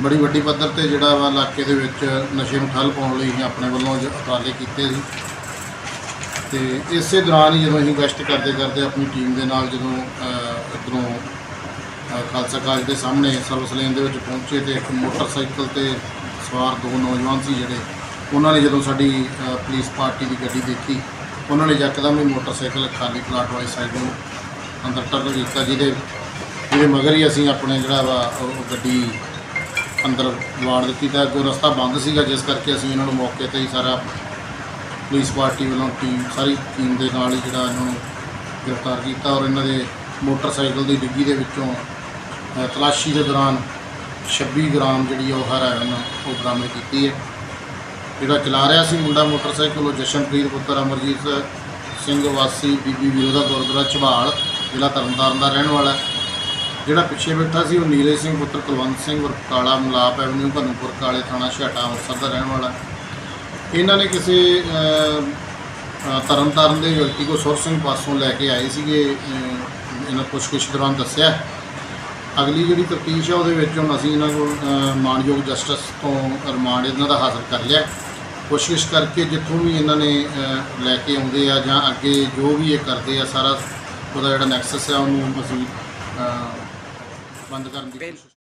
ਬੜੀ ਵੱਡੀ ਪੱਧਰ ਤੇ ਜਿਹੜਾ ਵਾ ਇਲਾਕੇ ਦੇ ਵਿੱਚ ਨਸ਼ੇ ਨੂੰ ਠੱਲ ਪਾਉਣ ਲਈ ਅਸੀਂ ਆਪਣੇ ਵੱਲੋਂ ਜ- ਉਪਰਾਲੇ ਕੀਤੇ ਸੀ। ਤੇ ਇਸੇ ਦੌਰਾਨ ਹੀ ਜਦੋਂ ਅਸੀਂ ਗਸ਼ਤ ਕਰਦੇ ਕਰਦੇ ਆਪਣੀ ਟੀਮ ਦੇ ਨਾਲ ਜਦੋਂ ਅਹ, ਇੱਧਰੋਂ ਅਹ, ਖਾਲਸਾ ਕਾਲਜ ਦੇ ਸਾਹਮਣੇ ਸਰਵਿਸ ਲੇਨ ਦੇ ਵਿੱਚ ਪਹੁੰਚੇ ਤੇ ਇੱਕ ਮੋਟਰਸਾਈਕਲ ਤੇ ਸਵਾਰ ਦੋ ਨੌਜਵਾਨ ਸੀ ਜਿਹੜੇ ਉਹਨਾਂ ਨੇ ਜਦੋਂ ਸਾਡੀ ਅਹ, ਪੁਲਿਸ ਪਾਰਟੀ ਦੀ ਗੱਡੀ ਦੇਖੀ ਉਹਨਾਂ ਨੇ ਯਕਦਮ ਹੀ ਮੋਟਰਸਾਈਕਲ ਖਾਲੀ ਪਲਾਟ ਵਾਲੀ ਸਾਈਡ ਨੂੰ ਅੰਦਰ ਟੱਕਰ ਕੀਤਾ ਜਿਹਦੇ ਜਿਹਦੇ ਮਗਰ ਹੀ ਅਸੀਂ ਆਪਣੇ ਜਿਹੜਾ ਵਾ ਉਹ ਗੱਡੀ ਅੰਦਰ ਵਾੜ ਦਿੱਤੀ ਤਾਂ ਅੱਗੋਂ ਰਸਤਾ ਬੰਦ ਸੀਗਾ ਜਿਸ ਕਰਕੇ ਅਸੀਂ ਇਹਨਾਂ ਨੂੰ ਮੌਕੇ ਤੇ ਹੀ ਸਾਰਾ ਪੁਲਿਸ ਪਾਰਟੀ ਵੱਲੋਂ ਟੀਮ ਸਾਰੀ ਟੀਮ ਦੇ ਨਾਲ ਹੀ ਜਿਹੜਾ ਇਹਨਾਂ ਨੂੰ ਗ੍ਰਿਫਤਾਰ ਕੀਤਾ ਔਰ ਇਹਨਾਂ ਦੇ ਮੋਟਰਸਾਈਕਲ ਦੀ ਡਿੱਗੀ ਦੇ ਵਿੱਚੋਂ ਅ, ਤਲਾਸ਼ੀ ਦੇ ਦੌਰਾਨ 26 ਗ੍ਰਾਮ ਜਿਹੜੀ ਉਹ ਹੈਰੋਇਨ ਉਹ ਬਰਾਮਦ ਕੀਤੀ ਹੈ। ਜਿਹੜਾ ਚਲਾ ਰਿਹਾ ਸੀ ਮੁੰਡਾ ਮੋਟਰਸਾਈਕਲ ਉਹ ਜਸ਼ਨਪ੍ਰੀਤ ਪੁੱਤਰ ਅਮਰਜੀਤ ਸਿੰਘ ਵਾਸੀ ਬੀਬੀ ਵਿਰੋਧਾ ਗੁਰਦੁਆਰਾ ਝਬਾਲ ਜ਼ਿਲ੍ਹਾ ਤਰਨਤਾਰਨ ਦਾ ਰਹਿਣ ਵਾਲਾ ਹੈ। ਜਿਹੜਾ ਪਿੱਛੇ ਬੈਠਾ ਸੀ ਉਹ ਨੀਲੇ ਸਿੰਘ ਪੁੱਤਰ ਕੁਲਵੰਤ ਸਿੰਘ ਉਰਫ ਕਾਲਾ ਮਲਾਪ ਐਵਨਿਊ ਭਨੂਪੁਰ ਕਾਲੇ ਥਾਣਾ ਛਾਟਾ ਅੰਮ੍ਰਿਤਸਰ ਦਾ ਰਹਿਣ ਵਾਲਾ। ਇਹਨਾਂ ਨੇ ਕਿਸੇ ਤਰਨਤਾਰਨ ਦੇ ਵਿਅਕਤੀ ਕੋ ਸੁਰ ਸਿੰਘ ਪਾਸੋਂ ਲੈ ਕੇ ਆਏ ਸੀਗੇ ਇਹਨਾਂ ਪੁੱਛਗਿੱਛ ਦੌਰਾਨ ਦੱਸਿਆ। ਅਗਲੀ ਜਿਹੜੀ ਤਫਤੀਸ਼ ਆ ਉਹਦੇ ਵਿੱਚ ਹੁਣ ਅਸੀਂ ਇਹਨਾਂ ਕੋਲ ਅਹ, ਮਾਣਯੋਗ ਜਸਟਿਸ ਤੋਂ ਰਿਮਾਂਡ ਇਹਨਾਂ ਦਾ ਹਾਸਲ ਕਰ ਲਿਆ। ਕੋਸ਼ਿਸ਼ ਕਰਕੇ ਜਿੱਥੋਂ ਵੀ ਇਹਨਾਂ ਨੇ ਲੈ ਕੇ ਆਉਂਦੇ ਆ ਜਾਂ ਅੱਗੇ ਜੋ ਵੀ ਇਹ ਕਰਦੇ ਆ ਸਾਰਾ ਉਹਦਾ ਜਿਹੜਾ ਨੈਕਸਸ ਆ ਉਹਨੂੰ ਅਸੀਂ ਅਹ, ਬੰਦ ਕਰਨ ਦੀ ਕੋਸ਼ਿਸ਼